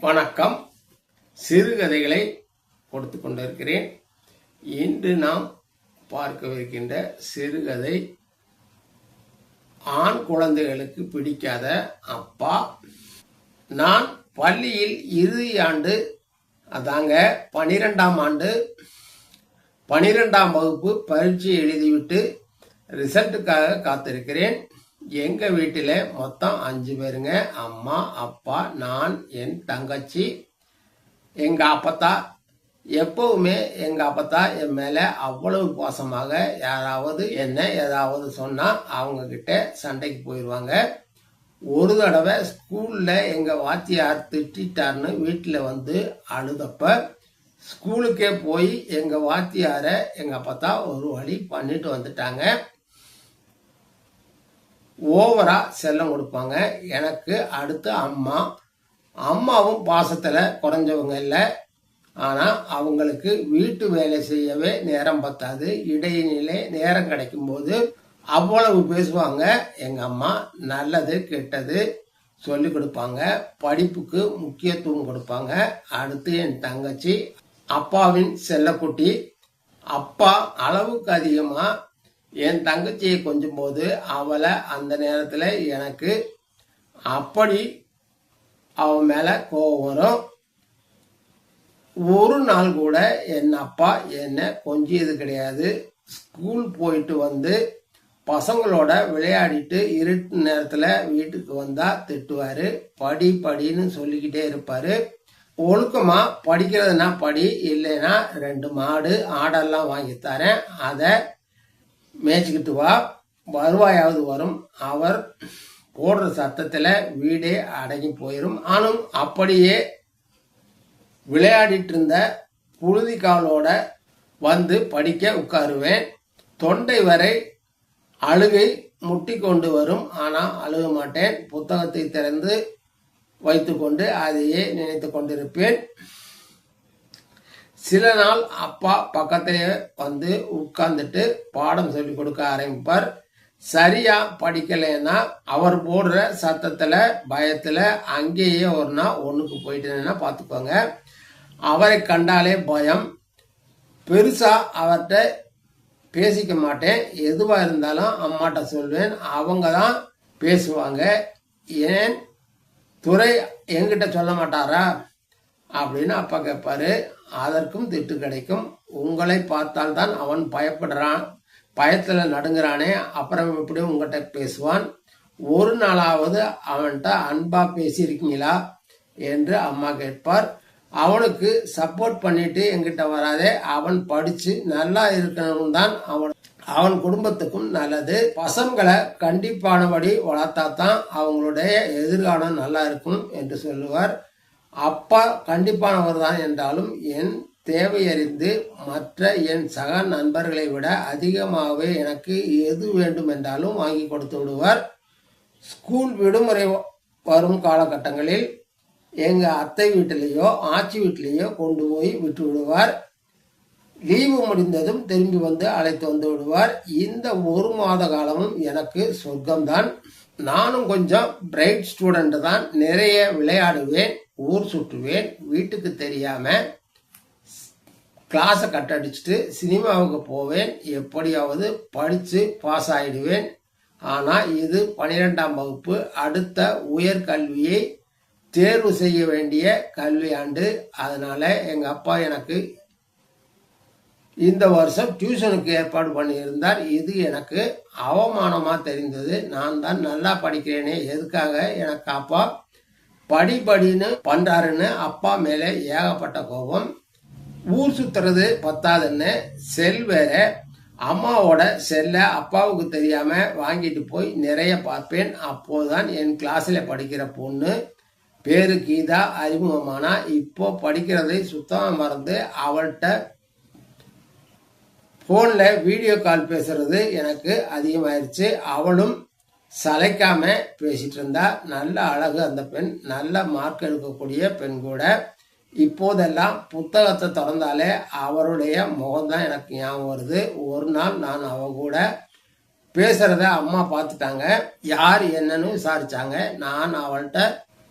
வணக்கம். சிறுகதைகளை கொடுத்து கொண்டிருக்கிறேன். இன்று நாம் பார்க்கவிருக்கின்ற சிறுகதை ஆண் குழந்தைகளுக்கு பிடிக்காத அப்பா. நான் பள்ளியில் இறுதி ஆண்டு அதாங்க பனிரெண்டாம் ஆண்டு பனிரெண்டாம் வகுப்பு பரீட்சை எழுதிவிட்டு ரிசல்ட்டுக்காக காத்திருக்கிறேன். எங்கள் வீட்டில் மொத்தம் அஞ்சு பேருங்க. அம்மா அப்பா நான் என் தங்கச்சி எங்கள் அப்பத்தா. எப்பவுமே எங்கள் அப்பத்தா என் மேலே அவ்வளவு பாசமாக யாராவது என்ன ஏதாவது சொன்னால் அவங்கக்கிட்ட சண்டைக்கு போயிடுவாங்க ஒரு தடவை ஸ்கூலில் எங்கள் வாத்தியார் திட்டார்னு வீட்டில் வந்து அழுதப்ப ஸ்கூலுக்கே போய் எங்கள் வாத்தியாரை எங்கள் அப்பத்தா ஒரு வழி பண்ணிட்டு வந்துட்டாங்க. ஓவரா செல்லம் கொடுப்பாங்க. எனக்கு அடுத்து அம்மா. அம்மாவும் பாசத்தில் குறைஞ்சவங்க இல்லை. ஆனால் அவங்களுக்கு வீட்டு வேலை செய்யவே நேரம் பத்தாது. இடையிலே நேரம் கிடைக்கும்போது அவ்வளவு பேசுவாங்க. எங்கள் அம்மா நல்லது கெட்டது சொல்லி கொடுப்பாங்க. படிப்புக்கு முக்கியத்துவம் கொடுப்பாங்க. அடுத்து என் தங்கச்சி அப்பாவின் செல்லக்குட்டி. அப்பா அளவுக்கு அதிகமாக என் தங்கச்சியை கொஞ்சும் போது அவளை அந்த நேரத்தில் எனக்கு அப்படி அவன் மேலே கோபம் வரும். ஒரு நாள் கூட என் அப்பா என்னை கொஞ்சியது கிடையாது. ஸ்கூல் போயிட்டு வந்து பசங்களோட விளையாடிட்டு இருட்டு நேரத்தில் வீட்டுக்கு வந்தால் திட்டுவார். படி படின்னு சொல்லிக்கிட்டே இருப்பார். ஒழுக்கமாக படிக்கிறதுனா படி இல்லைன்னா ரெண்டு மாடு ஆடெல்லாம் வாங்கி தரேன். அதை மேய்ச்சிக்கிட்டு வா. வருவாயாவது வரும். அவர் போடுற சத்தத்தில் வீடே அடங்கி போயிடும் ஆனும் அப்படியே விளையாடிட்டு இருந்த புழுதிக்காலோட வந்து படிக்க உட்காருவேன். தொண்டை வரை அழுகை முட்டி கொண்டு வரும். ஆனால் அழுக மாட்டேன். புத்தகத்தை திறந்து வைத்துக்கொண்டு அதையே நினைத்து கொண்டிருப்பேன். சில நாள் அப்பா பக்கத்திலே வந்து உட்கார்ந்துட்டு பாடம் சொல்லி கொடுக்க ஆரம்பிப்பார். சரியா படிக்கலைன்னா அவர் போடுற சத்தத்தில் பயத்தில் அங்கேயே ஒரு நாள் ஒன்றுக்கு போயிட்டேன்னா பார்த்துக்கோங்க. அவரை கண்டாலே பயம். பெருசாக அவர்கிட்ட பேசிக்க மாட்டேன். எதுவாக இருந்தாலும் அம்மாட்ட சொல்வேன். அவங்க தான் பேசுவாங்க. ஏன்? துறை எங்கிட்ட சொல்ல மாட்டாரா? அப்படின்னு அப்பா கேட்பாரு. அதற்கும் திட்டு கிடைக்கும். உங்களை பார்த்தால்தான் அவன் பயப்படுறான். பயத்தில் நடுங்கிறானே. அப்புறம் எப்படி உங்கள்கிட்ட பேசுவான். ஒரு நாளாவது அவன்கிட்ட அன்பாக பேசியிருக்கீங்களா? என்று அம்மா கேட்பார். அவனுக்கு சப்போர்ட் பண்ணிட்டு எங்கிட்ட வராதே. அவன் படித்து நல்லா இருக்கணும் தான் அவன் அவன் குடும்பத்துக்கும் நல்லது. பசங்களை கண்டிப்பானபடி வளர்த்தா தான் அவங்களுடைய எதிர்காலம் நல்லா இருக்கும் என்று சொல்லுவார். அப்பா கண்டிப்பானவர் தான் என்றாலும் என் தேவையறிந்து மற்ற என் சக நண்பர்களை விட அதிகமாகவே எனக்கு எது வேண்டும் என்றாலும் வாங்கி கொடுத்து விடுவார். ஸ்கூல் விடுமுறை வரும் காலகட்டங்களில் எங்கள் அத்தை வீட்டிலேயோ ஆச்சி வீட்டிலேயோ கொண்டு போய் விட்டு விடுவார். லீவு முடிந்ததும் திரும்பி வந்து அழைத்து வந்து விடுவார். இந்த ஒரு மாத காலமும் எனக்கு சொர்க்கம்தான். நானும் கொஞ்சம் பிரைட் ஸ்டூடெண்ட் தான் நிறைய விளையாடுவேன். ஊர் சுற்றுவேன். வீட்டுக்கு தெரியாம கிளாஸை கட் அடிச்சுட்டு சினிமாவுக்கு போவேன். எப்படியாவது படித்து பாஸ் ஆகிடுவேன் ஆனால் இது பனிரெண்டாம் வகுப்பு. அடுத்த உயர்கல்வியை தேர்வு செய்ய வேண்டிய கல்வி ஆண்டு. அதனால் எங்கள் அப்பா எனக்கு இந்த வருஷம் டியூஷனுக்கு ஏற்பாடு பண்ணியிருந்தார். இது எனக்கு அவமானமாக தெரிந்தது. நான் தான் நல்லா படிக்கிறேனே. எதுக்காக எனக்கு அப்பா படி படின்னு பண்றாருன்னு அப்பா மேலே ஏகப்பட்ட கோபம். ஊர் சுத்துறது பத்தாதுன்னு செல் வேற. அம்மாவோட செல்லை அப்பாவுக்கு தெரியாம வாங்கிட்டு போய் நிறைய பார்ப்பேன். அப்போதான் என் கிளாஸ்ல படிக்கிற பொண்ணு. பேரு கீதா அறிமுகமானா. இப்போ படிக்கிறதை சுத்தமாக மறந்து அவள்கிட்ட ஃபோனில் வீடியோ கால் பேசுறது எனக்கு அதிகமாயிருச்சு. அவளும் சளைக்காம பேசிட்டு இருந்தா நல்ல அழகு அந்த பெண் நல்ல மார்க் எடுக்கக்கூடிய பெண் கூட. இப்போதெல்லாம் புத்தகத்தை திறந்தாலே அவருடைய முகம்தான் எனக்கு ஞாபகம் வருது. ஒரு நாள் நான் அவ கூட பேசுறத அம்மா பார்த்துட்டாங்க. யார் என்னன்னு விசாரிச்சாங்க. நான் அவள்கிட்ட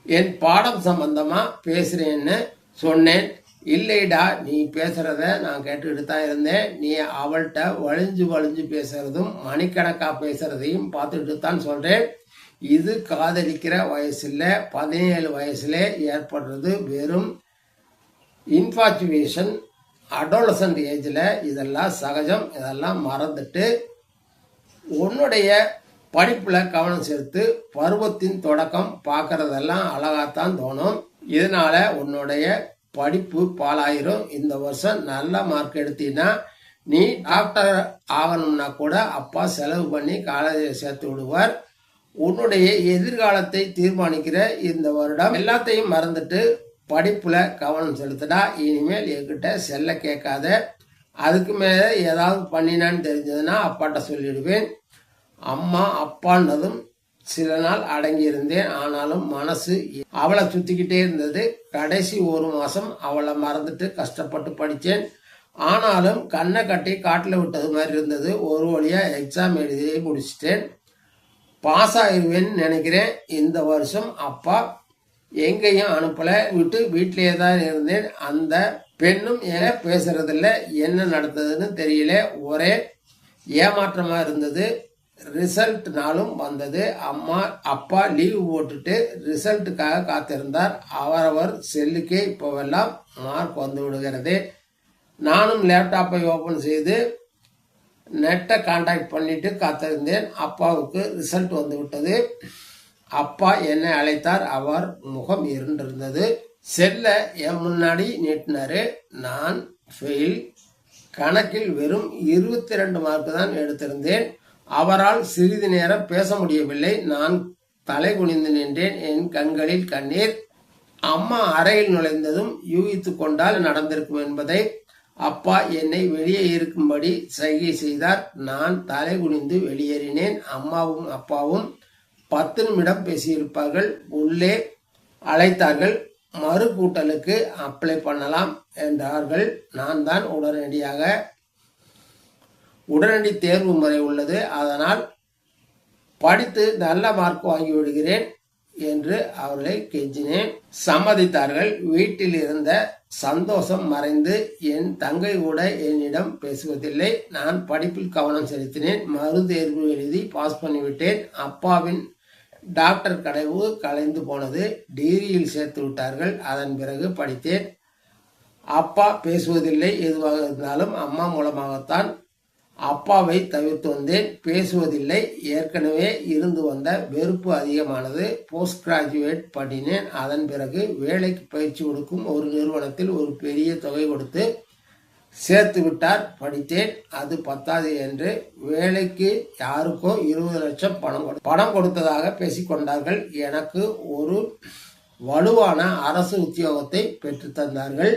என் பாடம் சம்பந்தமா பேசுறேன்னு சொன்னேன். இல்லைடா நீ பேசுறத நான் கேட்டுக்கிட்டு தான் இருந்தேன். நீ அவள்கிட்ட வழிஞ்சு வழிஞ்சு பேசுறதும் மணிக்கணக்கா பேசுறதையும் பார்த்துக்கிட்டு தான் சொல்றேன். இது காதலிக்கிற வயசுல பதினேழு வயசுல ஏற்படுறது வெறும் இன்ஃபாச்சுவேஷன் அடோலசன்ட் ஏஜில் இதெல்லாம் சகஜம் இதெல்லாம் மறந்துட்டு உன்னுடைய படிப்பில் கவனம் செலுத்து பருவத்தின் தொடக்கம் பார்க்குறதெல்லாம் அழகாகத்தான் தோணும். இதனால் உன்னுடைய படிப்பு பாலாயிரும் இந்த வருஷம் நல்ல மார்க் எடுத்தீங்கன்னா நீ டாக்டர் ஆகணும்னா கூட அப்பா செலவு பண்ணி காலேஜில் சேர்த்து விடுவார். உன்னுடைய எதிர்காலத்தை தீர்மானிக்கிற இந்த வருடம் எல்லாத்தையும் மறந்துட்டு படிப்பில் கவனம் செலுத்தினா இனிமேல் என்கிட்ட செல்ல கேட்காத. அதுக்கு மேலே ஏதாவது பண்ணினான்னு தெரிஞ்சதுன்னா அப்பாட்ட சொல்லிடுவேன். அம்மா அப்பான்னதும் சில நாள் அடங்கியிருந்தேன். ஆனாலும் மனசு அவளை சுத்திக்கிட்டே இருந்தது. கடைசி ஒரு மாசம் அவளை மறந்துட்டு கஷ்டப்பட்டு படித்தேன். ஆனாலும் கண்ணை கட்டி காட்டில் விட்டது மாதிரி இருந்தது. ஒரு வழியாக எக்ஸாம் எழுதி முடிச்சிட்டேன். பாஸ் ஆகிடுவேன்னு நினைக்கிறேன். இந்த வருஷம் அப்பா எங்கேயும் அனுப்பல. விட்டு வீட்டிலேயே தான் இருந்தேன். அந்த பெண்ணும் ஏன் பேசுறதில்ல. என்ன நடந்ததுன்னு தெரியல. ஒரே ஏமாற்றமாக இருந்தது. ரிசல்ட் நாளும் வந்தது. அம்மா அப்பா லீவு போட்டுட்டு ரிசல்ட்டுக்காக காத்திருந்தார். அவரவர் செல்லுக்கே இப்போவெல்லாம் மார்க் வந்து விடுகிறது. நானும் லேப்டாப்பை ஓப்பன் செய்து நெட்டை காண்டாக்ட் பண்ணிட்டு காத்திருந்தேன். அப்பாவுக்கு ரிசல்ட் வந்து விட்டது. அப்பா என்னை அழைத்தார். அவர் முகம் இருண்டிருந்தது. செல்ல என் முன்னாடி நீட்டினாரு. நான் ஃபெயில் கணக்கில் வெறும் இருபத்தி ரெண்டு மார்க் தான் எடுத்திருந்தேன். அவரால் சிறிது நேரம் பேச முடியவில்லை. நான் தலை குனிந்து நின்றேன். என் கண்களில் கண்ணீர் அம்மா அறையில் நுழைந்ததும் யூகித்து கொண்டால் நடந்திருக்கும் என்பதை அப்பா என்னை வெளியே இருக்கும்படி சைகை செய்தார். நான் தலை குனிந்து வெளியேறினேன். அம்மாவும் அப்பாவும் பத்து நிமிடம் பேசியிருப்பார்கள். உள்ளே அழைத்தார்கள். மறு கூட்டலுக்கு அப்ளை பண்ணலாம் என்றார்கள். நான் தான் உடனடியாக உடனடி தேர்வு முறை உள்ளது. அதனால் படித்து நல்ல மார்க் வாங்கி விடுகிறேன் என்று அவர்களை கெஞ்சினேன். சம்மதித்தார்கள். வீட்டில் இருந்த சந்தோஷம் மறைந்து என் தங்கை கூட என்னிடம் பேசுவதில்லை. நான் படிப்பில் கவனம் செலுத்தினேன். மறு தேர்வு எழுதி பாஸ் பண்ணிவிட்டேன். அப்பாவின் டாக்டர் கடைவு கலைந்து போனது. டிகிரியில் சேர்த்து விட்டார்கள். அதன் பிறகு படித்தேன். அப்பா பேசுவதில்லை. எதுவாக இருந்தாலும் அம்மா மூலமாகத்தான் அப்பாவை தவிர்த்து வந்தேன் பேசுவதில்லை. ஏற்கனவே இருந்து வந்த வெறுப்பு அதிகமானது. போஸ்ட் கிராஜுவேட் பண்ணினேன் அதன் பிறகு வேலைக்கு பயிற்சி கொடுக்கும் ஒரு நிறுவனத்தில் ஒரு பெரிய தொகை கொடுத்து சேர்த்து விட்டார். படித்தேன். அது பத்தாது என்று வேலைக்கு யாருக்கோ இருபது லட்சம் பணம் கொடு பணம் கொடுத்ததாக பேசிக்கொண்டார்கள் எனக்கு ஒரு வலுவான அரசு உத்தியோகத்தை பெற்று தந்தார்கள்.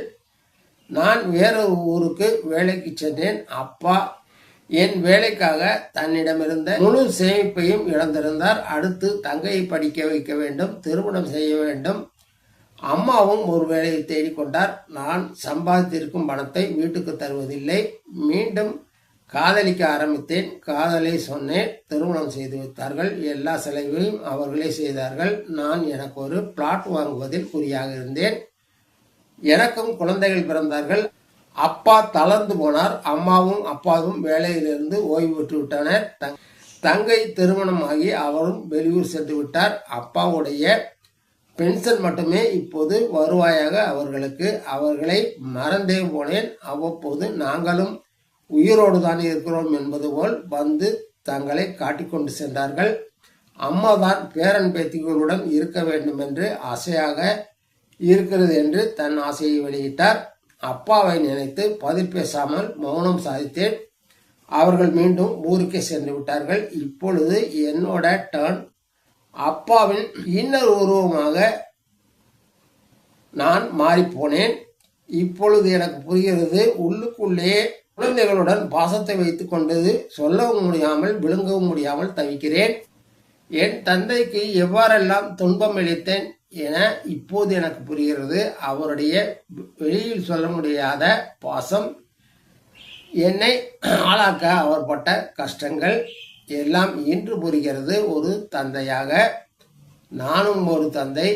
நான் வேறொரு ஊருக்கு வேலைக்கு சென்றேன். அப்பா என் வேலைக்காக தன்னிடமிருந்த முழு சேமிப்பையும் இழந்திருந்தார். அடுத்து தங்கையை படிக்க வைக்க வேண்டும் திருமணம் செய்ய வேண்டும். அம்மாவும் ஒரு வேலையை தேடிக்கொண்டார் நான் சம்பாதித்திருக்கும் பணத்தை வீட்டுக்கு தருவதில்லை. மீண்டும் காதலிக்க ஆரம்பித்தேன். காதலை சொன்னேன். திருமணம் செய்து வைத்தார்கள். எல்லா செலவையும் அவர்களே செய்தார்கள். நான் எனக்கு ஒரு பிளாட் வாங்குவதில் குறியாக இருந்தேன். எனக்கும் குழந்தைகள் பிறந்தார்கள். அப்பா தளர்ந்து போனார். அம்மாவும் அப்பாவும் வேலையிலிருந்து ஓய்வு பெற்று விட்டனர் தங்கை திருமணமாகி அவரும் வெளியூர் சென்று விட்டார். அப்பாவுடைய பென்ஷன் மட்டுமே இப்போது வருவாயாக அவர்களுக்கு. அவர்களை மறந்தே போனேன். அவ்வப்போது நாங்களும் உயிரோடு தான் இருக்கிறோம் என்பது போல் வந்து தங்களை காட்டிக்கொண்டு சென்றார்கள். அம்மாதான் பேரன் பேத்திகளுடன் இருக்க வேண்டும் என்று ஆசையாக இருக்கிறது என்று தன் ஆசையை வெளியிட்டார். அப்பாவை நினைத்து பதில் பேசாமல் மௌனம் சாதித்தேன். அவர்கள் மீண்டும் ஊருக்கே சென்று விட்டார்கள். இப்பொழுது என்னோட டர்ன் அப்பாவின் இன்னர் உருவமாக நான் மாறிப்போனேன். இப்பொழுது எனக்கு புரிகிறது உள்ளுக்குள்ளே குழந்தைகளுடன் பாசத்தை வைத்துக் கொண்டது சொல்லவும் முடியாமல் விழுங்கவும் முடியாமல் தவிக்கிறேன். என் தந்தைக்கு எவ்வாறெல்லாம் துன்பம் அளித்தேன் என இப்போது எனக்கு புரிகிறது. அவருடைய வெளியில் சொல்ல முடியாத பாசம். என்னை ஆளாக்க அவர் பட்ட கஷ்டங்கள் எல்லாம் இன்று புரிகிறது. ஒரு தந்தையாக நானும் ஒரு தந்தை.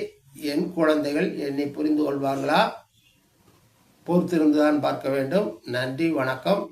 என் குழந்தைகள் என்னை புரிந்து கொள்வார்களா? பொறுத்திருந்துதான் பார்க்க வேண்டும். நன்றி வணக்கம்.